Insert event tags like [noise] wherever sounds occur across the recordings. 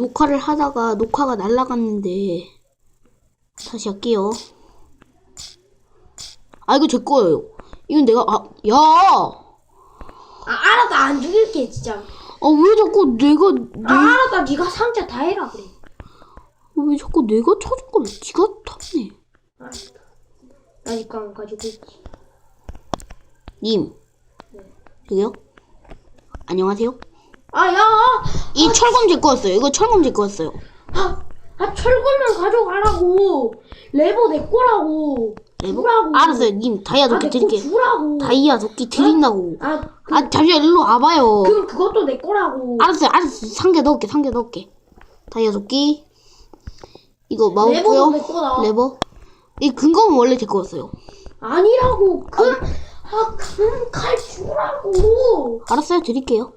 녹화를 하다가 녹화가 날라갔는데 다시 할게요. 아 이거 제 거예요. 이건 내가 아 야 아 알았다 안 죽일게 진짜 아 왜 자꾸 내가 아 알았다 네가 상자 다 해라 그래 왜 자꾸 내가 찾은 걸 네가 탔네. 알았다 나 이거 안 가지고 있지 님 여기요? 안녕하세요. 아 야 이 철검 제 거였어요. 이거 철검 제 거였어요. 아, 아 철권만 가져가라고 레버 내 거라고 레버? 주라고 알았어요. 님 다이아 도끼 아내거 드릴게. 주라고 다이아 도끼 드린다고. 아 그, 아 잠시만 일로 와봐요. 그럼 그것도 내 거라고 알았어요, 알았어요. 상자 넣을게, 상자 넣을게. 다이아 도끼. 이거 레버도 내 마우스요. 거다 레버. 이 근검은 원래 제 거였어요. 아니라고 그아칼 주라고 알았어요, 드릴게요.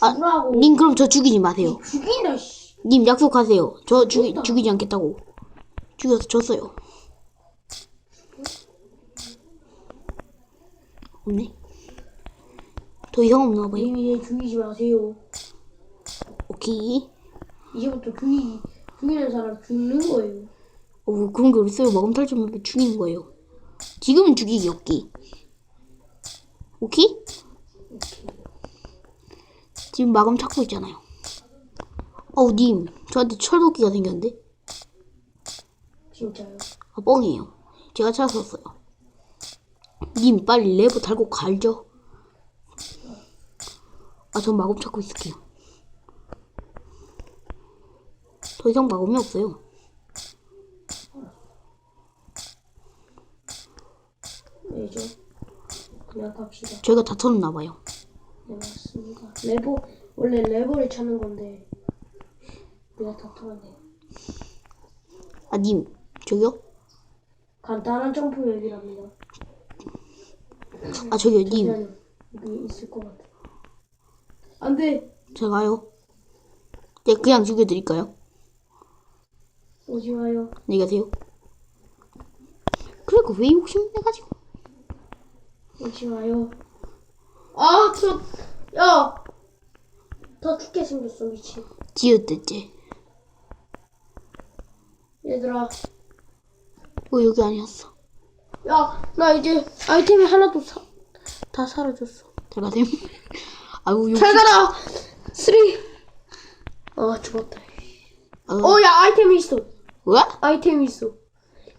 아, 주라고 님 그럼 저 죽이지 마세요. 죽인다 씨 님 약속하세요. 저 죽이. 죽이지 않겠다고. 죽여서 졌어요. 없네. 더 이상 없나 봐요. 님이 얘 죽이지 마세요 오케이. 이제부터 죽이 죽이는 사람 죽는 거예요 어, 그런 게 어딨어요. 마금 탈출하면 죽이는 거예요. 지금은 죽이기 없기. 오케이? 지금 마금 찾고 있잖아요. 어우, 님. 저한테 철도끼가 생겼는데? 진짜요 아, 뻥이에요. 제가 찾았었어요. 님, 빨리 레버 달고 갈죠? 아, 전 마금 찾고 있을게요. 더 이상 마금이 없어요. 왜죠? 그냥 갑시다 저희가 다 털었나봐요. 네 맞습니다 레버 원래 레버를 찾는 건데 내가 다 털었네요 아, 님. 저기요? 간단한 점프맵이랍니다 아, 저기요, 님. 잠시만요 여기 있을 것 같아 안 돼 제가요? 네, 그냥 죽여드릴까요? 오지 마요 안녕히 가세요. 그리고 왜 욕심내가지고. 오지 마요 아 저 야 더 죽게 생겼어 미친 지읒댔지. 얘들아 어, 여기 아니었어. 야 나 이제 아이템이 하나도 사, 다 사라졌어 잘 가세요. [laughs] 아유, 욕심. 잘 가라 쓰리 아 죽었다 어, 어야 아이템이 있어 왜? 아이템이 있어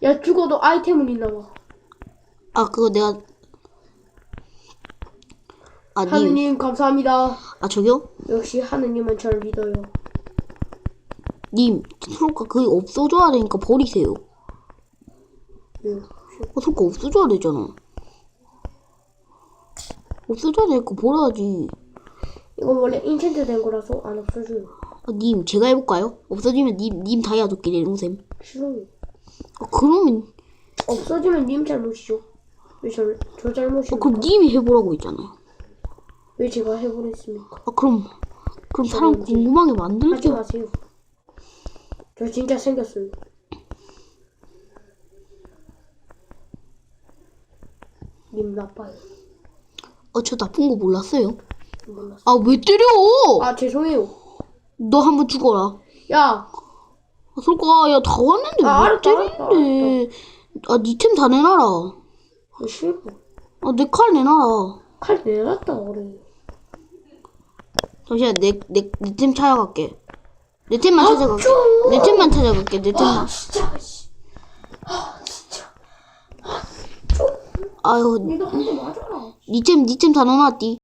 야 죽어도 아이템은 있나 봐 아, 그거 내가. 아, 님. 하느님 감사합니다 아, 저기요? 역시 하느님은 절 믿어요 님, 소가 그게 없어져야 되니까 버리세요. 예. 어, 소가 없어져야 되잖아. 없어져야 되니까 버려야지. 이건 원래 인챈트 된 거라서 안 없어져요 아, 님, 제가 해볼까요? 없어지면 님, 님 다이아 도끼 내놓으셈. 싫어요 아, 그러면, 없어지면 님 잘못이죠 왜 저, 저 아, 잘못이요 그럼 님이 해보라고 했잖아요. 왜 제가 해보랬습니까 아, 그럼, 그럼 사람 저는지. 궁금하게 하지 만들죠. 마세요 저 진짜 생겼어요 님 나빠요 어, 저 나쁜 거 몰랐어요. 몰랐어 아, 왜 때려? 아 죄송해요 너 한번 죽어라. 야 아, 솔까, 야, 다 왔는데 아, 왜 알았다, 알았다, 때리는데. 아, 니 템 다 내놔라. 왜 싫어 아, 내 칼 내놔라. 칼 내놨다 그래 잠시만, 내, 내, 내템 찾아갈게. 내 템만 찾아갈게. 좀. 내 템만 찾아갈게, 내아 템만. 진짜 씨. 아 진짜 아유, 니도 한대 맞아라 니 템, 니템다 넣어놨디.